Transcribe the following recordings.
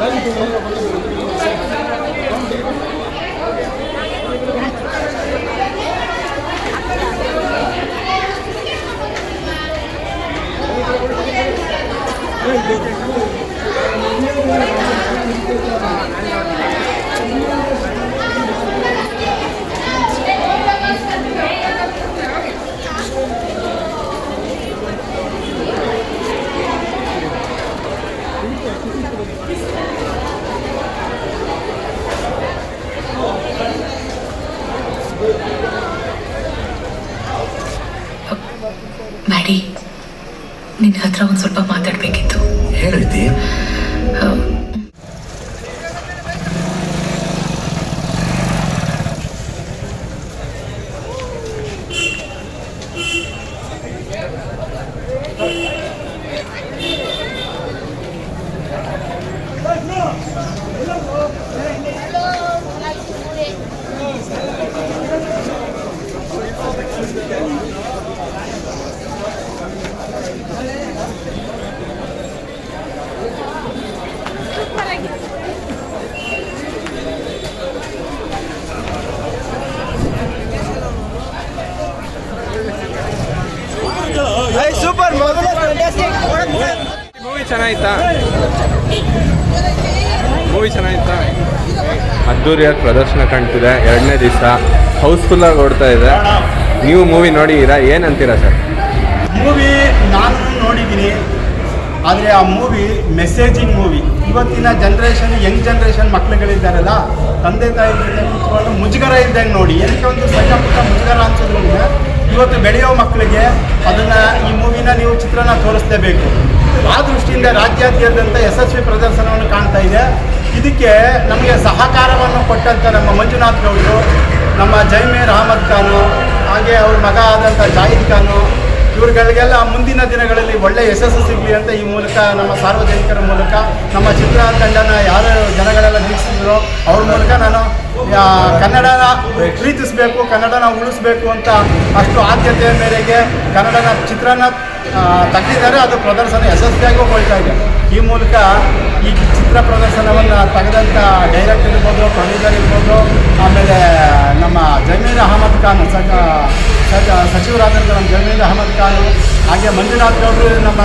Gracias. ಮ್ಯಾಡಿ ನಿನ್ನ ಹತ್ರ ಒಂದು ಸ್ವಲ್ಪ ಮಾತಾಡಬೇಕಿತ್ತು ಚೆನ್ನಾಗಿತ್ತಾ? ಮೂವಿ ಚೆನ್ನಾಗಿತ್ತಾ? ಅದ್ದೂರಿಯಾಗಿ ಪ್ರದರ್ಶನ ಕಾಣ್ತಿದೆ. ಎರಡನೇ ದಿವಸ ಹೌಸ್ಫುಲ್ಲಾಗಿ ಓಡ್ತಾ ಇದೆ. ನೀವು ಮೂವಿ ನೋಡಿದ್ದೀರಾ ಏನಂತೀರಾ ಸರ್? ಮೂವಿ ನಾನು ನೋಡಿದ್ದೀನಿ. ಆದರೆ ಆ ಮೂವಿ ಮೆಸೇಜಿಂಗ್ ಮೂವಿ ಇವತ್ತಿನ ಜನ್ರೇಷನ್ ಯಂಗ್ ಜನ್ರೇಷನ್ ಮಕ್ಳುಗಳಿದ್ದಾರಲ್ಲ ತಂದೆ ತಾಯಿ ಜೊತೆ ಕೂತ್ಕೊಂಡು ಮುಜುಗರ ಇದ್ದಂಗೆ ನೋಡಿ. ಏನಕ್ಕೆ ಒಂದು ಸಣ್ಣ ಪುಟ್ಟ ಮುಜುಗರ ಅನ್ಸೋದ್ರಿಂದ ಇವತ್ತು ಬೆಳೆಯೋ ಮಕ್ಕಳಿಗೆ ಅದನ್ನು ನೀವು ಚಿತ್ರನ ತೋರಿಸಲೇಬೇಕು. ಆ ದೃಷ್ಟಿಯಿಂದ ರಾಜ್ಯಾದ್ಯಂತ ಯಶಸ್ವಿ ಪ್ರದರ್ಶನವನ್ನು ಕಾಣ್ತಾ ಇದೆ. ಇದಕ್ಕೆ ನಮಗೆ ಸಹಕಾರವನ್ನು ಕೊಟ್ಟಂಥ ನಮ್ಮ ಮಂಜುನಾಥ್ ಗೌಡರು, ನಮ್ಮ ಜೈಮೇರ್ ಅಹಮದ್ ಖಾನು, ಹಾಗೆ ಅವ್ರ ಮಗ ಆದಂಥ ಜಾಹಿದ್ ಖಾನು, ಇವ್ರುಗಳಿಗೆಲ್ಲ ಮುಂದಿನ ದಿನಗಳಲ್ಲಿ ಒಳ್ಳೆ ಯಶಸ್ಸು ಸಿಗಲಿ ಅಂತ ಈ ಮೂಲಕ ನಮ್ಮ ಸಾರ್ವಜನಿಕರ ಮೂಲಕ ನಮ್ಮ ಚಿತ್ರ ತಂಡನ ಯಾರು ಜನಗಳೆಲ್ಲ ನಿಲ್ಲಿಸಿದ್ರು ಅವ್ರ ಮೂಲಕ ನಾನು ಕನ್ನಡನ ಪ್ರೀತಿಸಬೇಕು, ಕನ್ನಡನ ಉಳಿಸ್ಬೇಕು ಅಂತ ಅಷ್ಟು ಆದ್ಯತೆಯ ಮೇರೆಗೆ ಕನ್ನಡನ ಚಿತ್ರನ ತೆಗೆದಿದ್ದಾರೆ ಅದು ಪ್ರದರ್ಶನ ಯಶಸ್ವಿಯಾಗಿ ಹೋಗ್ತಾ ಇದೆ. ಈ ಮೂಲಕ ಈ ಚಿತ್ರ ಪ್ರದರ್ಶನವನ್ನು ತೆಗೆದಂಥ ಡೈರೆಕ್ಟರ್ ಇರ್ಬೋದು ಪ್ರೊಡ್ಯೂಸರ್ ಇರ್ಬೋದು, ಆಮೇಲೆ ನಮ್ಮ ಜಮೀರ್ ಅಹಮದ್ ಖಾನ್ ಸಚ ಸಚ ಸಚಿವರಾದಂಥ ನಮ್ಮ ಜಮೀರ್ ಅಹಮದ್ ಖಾನ್, ಹಾಗೆ ಮಂಜುನಾಥ್ ಅವರು ನಮ್ಮ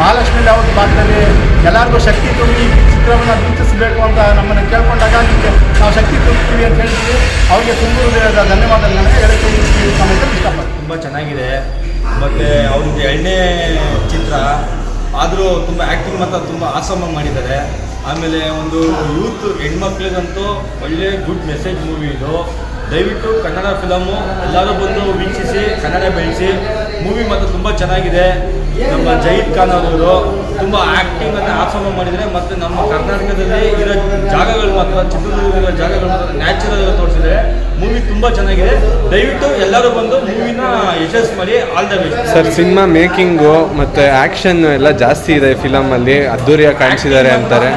ಮಹಾಲಕ್ಷ್ಮಿ ಲೇಔಟ್ ಭಾಗದಲ್ಲಿ ಎಲ್ಲರಿಗೂ ಶಕ್ತಿ ತುಂಬಿ ಚಿತ್ರವನ್ನು ಗುರುತಿಸಬೇಕು ಅಂತ ನಮ್ಮನ್ನು ಕೇಳ್ಕೊಂಡಾಗ ನಿಮಗೆ ನಾವು ಶಕ್ತಿ ತುಂಬ್ತೀವಿ ಅಂತ ಹೇಳ್ತೀವಿ. ಅವರಿಗೆ ತುಂಬ ಧನ್ಯವಾದಗಳನ್ನು ಈ ಸಮಯದಲ್ಲಿ ಇಷ್ಟಪಡ್ತೀನಿ ತುಂಬ ಚೆನ್ನಾಗಿದೆ. ಮತ್ತು ಅವ್ರದ್ದು ಎರಡನೇ ಚಿತ್ರ ಆದರೂ ತುಂಬ ಆ್ಯಕ್ಟಿಂಗ್ ಮಾತ್ರ ತುಂಬ ಆಸಮಾಗಿ ಮಾಡಿದ್ದಾರೆ. ಆಮೇಲೆ ಒಂದು ಯೂತ್ ಹೆಣ್ಮಕ್ಳಿಗಂತೂ ಒಳ್ಳೆ ಗುಡ್ ಮೆಸೇಜ್ ಮೂವಿ ಇದು. ದಯವಿಟ್ಟು ಕನ್ನಡ ಫಿಲಮು ಎಲ್ಲರೂ ಬಂದು ವೀಕ್ಷಿಸಿ, ಕನ್ನಡ ಬೆಳೆಸಿ. ಮೂವಿ ಮಾತ್ರ ತುಂಬ ಚೆನ್ನಾಗಿದೆ. ನಮ್ಮ ಜಯೀದ್ ಖಾನ್ ಅವರು ತುಂಬ ಆ್ಯಕ್ಟಿಂಗ್ ಅಂತ ಆಸಮ ಮಾಡಿದರೆ ಮತ್ತು ನಮ್ಮ ಕರ್ನಾಟಕದಲ್ಲಿ ಇರೋ ಜಾಗಗಳು ಮಾತ್ರ ಇರೋ ಜಾಗಗಳು ಮಾತ್ರ ನ್ಯಾಚುರಲ್ ತೋರಿಸಿದ್ದಾರೆ ಮೂವಿ ತುಂಬ ಚೆನ್ನಾಗಿದೆ. ದಯವಿಟ್ಟು ಎಲ್ಲರೂ ಬಂದು ಮೂವಿನ ಯಶಸ್ಸು ಮಾಡಿ all the best sir cinema making ಮತ್ತು ಆ್ಯಕ್ಷನ್ ಎಲ್ಲ ಜಾಸ್ತಿ ಇದೆ ಫಿಲಮಲ್ಲಿ ಅದ್ದೂರಿಯಾಗಿ ಕಾಣಿಸಿದ್ದಾರೆ ಅಂತಾರೆ.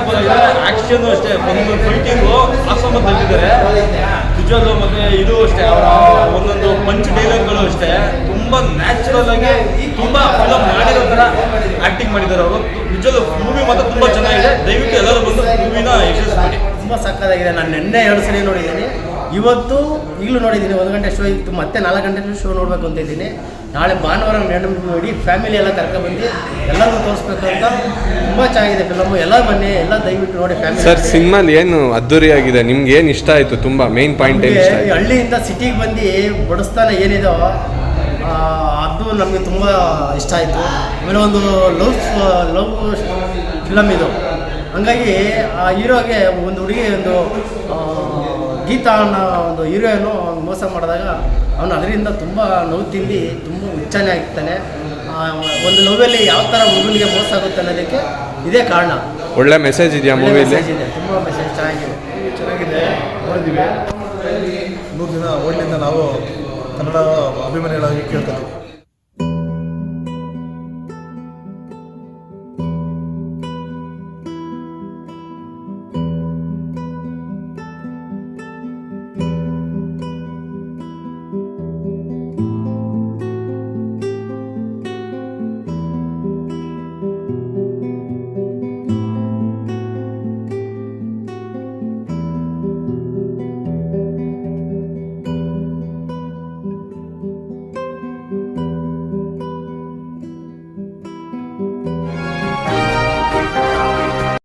ಆಕ್ಷನ್ ಅಷ್ಟೇ ಒಂದು ಫೈಟಿಂಗು ಆಸಮ ತಂದಿದ್ದಾರೆ ನಿಜವಾಗ್ಲೂ ಮತ್ತೆ ಇದು ಅಷ್ಟೇ, ಅವರ ಒಂದೊಂದು ಪಂಚ್ ಡೈಲಾಗ್ಗಳು ಅಷ್ಟೇ, ತುಂಬಾ ನ್ಯಾಚುರಲ್ ಆಗಿ ತುಂಬಾ ಫಿಲಮ್ ಮಾಡಿರೋ ತರ ಆಕ್ಟಿಂಗ್ ಮಾಡಿದ್ದಾರೆ ಅವರು. ನಿಜವಾಗ್ಲೂ ಮೂವಿ ಮಾತ್ರ ತುಂಬಾ ಚೆನ್ನಾಗಿದೆ. ದಯವಿಟ್ಟು ಎಲ್ಲರೂ ಬಂದು ಮೂವಿನ ಯಶಸ್ವಿ ಮಾಡಿ ತುಂಬಾ ಸಕ್ಕತ್ತಾಗಿದೆ. ನಾನು ನಿನ್ನೆ ಎರಡು ಸರಿ ನೋಡಿದ್ದೀನಿ. ಇವತ್ತು ಈಗಲೂ ನೋಡಿದ್ದೀನಿ ಒಂದು ಗಂಟೆ ಶೋ ಇತ್ತು ಮತ್ತೆ ನಾಲ್ಕು ಗಂಟೆ ಶೋ ನೋಡಬೇಕು ಅಂತ ಇದ್ದೀನಿ. ನಾಳೆ ಭಾನುವಾರ ಮೇಡಮ್ ನೋಡಿ ಫ್ಯಾಮಿಲಿ ಎಲ್ಲ ಕರ್ಕೊಂಡ್ಬಂದು ಎಲ್ಲರಿಗೂ ತೋರಿಸ್ಬೇಕು ಅಂತ ತುಂಬ ಚೆನ್ನಾಗಿದೆ ಫಿಲಮು ಎಲ್ಲ ಬನ್ನಿ ಎಲ್ಲ ದಯವಿಟ್ಟು ನೋಡಿ ಫ್ಯಾಮಿಲಿ ಸರ್ ಸಿನಿಮಾ ಏನು ಅದ್ದೂರಿಯಾಗಿದೆ? ನಿಮ್ಗೆ ಏನು ಇಷ್ಟ ಆಯಿತು? ತುಂಬ ಮೇನ್ ಪಾಯಿಂಟ್ ಏನು ಇಷ್ಟ ಆಯಿತು? ಹಳ್ಳಿಯಿಂದ ಸಿಟಿಗೆ ಬಂದು ಬಡಿಸ್ತಾನ ಏನಿದೋ ಆ, ಅದು ನಮಗೆ ತುಂಬ ಇಷ್ಟ ಆಯಿತು. ಆಮೇಲೆ ಒಂದು ಲವ್ ಲವ್ ಫಿಲಮ್ ಇದು. ಹಂಗಾಗಿ ಆ ಹೀರೋಗೆ ಒಂದು ಹುಡುಗಿ ಒಂದು ಆ, ಗೀತಾ ಅನ್ನೋ ಒಂದು ಹೀರೋಯನ್ನು ಮೋಸ ಮಾಡಿದಾಗ ಅವನು ಅದರಿಂದ ತುಂಬ ನೋವು ತಿಂದು ತುಂಬ ಹುಚ್ಚಾನೆ ಆಗ್ತಾನೆ. ಆ, ಒಂದು ನೋವಲ್ಲಿ ಯಾವ ಥರ ಮಗುವಿಗೆ ಮೋಸ ಆಗುತ್ತೆ ಅನ್ನೋದಕ್ಕೆ ಇದೇ ಕಾರಣ. ಒಳ್ಳೆ ಮೆಸೇಜ್ ಇದೆಯಾ ಮೂವಿ ಮೆಸೇಜ್ message ಇದೆ ತುಂಬ ಮೆಸೇಜ್ ಚೆನ್ನಾಗಿದೆ. ಚೆನ್ನಾಗಿದೆ. ನೋಡಿದ್ದೀವಿ ಮೂರು ದಿನ ಓಡ್ಲಿಂದ ನಾವು ಕನ್ನಡ ಅಭಿಮಾನಿಗಳಾಗಿ ಕೇಳ್ಕೊತೀವಿ